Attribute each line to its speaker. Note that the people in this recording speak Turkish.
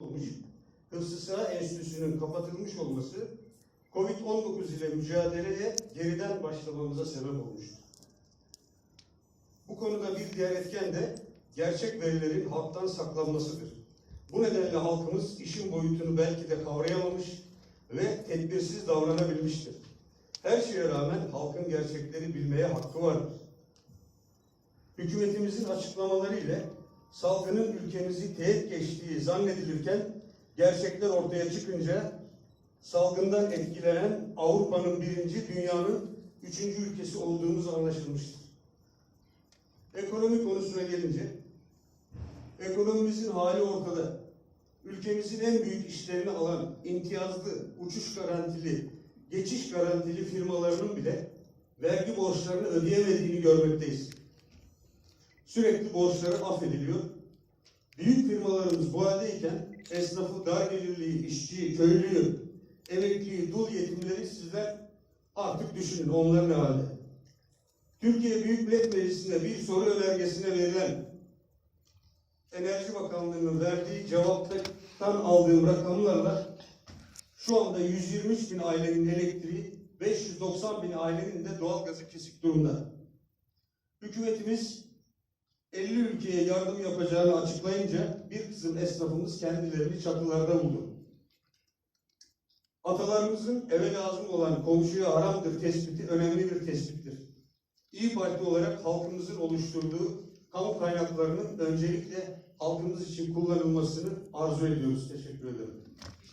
Speaker 1: olmuş Hıfzı Sıha Enstitüsü'nün kapatılmış olması COVID-19 ile mücadeleye geriden başlamamıza sebep olmuştur. Bu konuda bir diğer etken de gerçek verilerin halktan saklanmasıdır. Bu nedenle halkımız işin boyutunu belki de kavrayamamış ve tedbirsiz davranabilmiştir. Her şeye rağmen halkın gerçekleri bilmeye hakkı vardır. Hükümetimizin açıklamaları ile salgının ülkemizi teğet geçtiği zannedilirken gerçekler ortaya çıkınca salgından etkilenen Avrupa'nın birinci, dünyanın üçüncü ülkesi olduğumuz anlaşılmıştır. Ekonomi konusuna gelince, ekonomimizin hali ortada. Ülkemizin en büyük işlerini alan imtiyazlı, uçuş garantili, geçiş garantili firmalarının bile vergi borçlarını ödeyemediğini görmekteyiz. Sürekli borçları affediliyor. Büyük firmalarımız bu haldeyken esnafı, dar gelirliği, işçiyi, köylüyü, emekliyi, dul yetimleri sizler artık düşünün onlar ne halde. Türkiye Büyük Millet Meclisi'nde bir soru önergesine verilen Enerji Bakanlığı'nın verdiği cevaptan aldığım rakamlarla şu anda 123 bin ailenin elektriği, 590 bin ailenin de doğalgazı kesik durumda. Hükümetimiz 50 ülkeye yardım yapacağını açıklayınca bir kısım esnafımız kendilerini çatılarda buldu. Atalarımızın eve lazım olan komşuya haramdır tespiti önemli bir tespittir. İyi Parti olarak halkımızın oluşturduğu kamu kaynaklarının öncelikle halkımız için kullanılmasını arzu ediyoruz. Teşekkür ederim.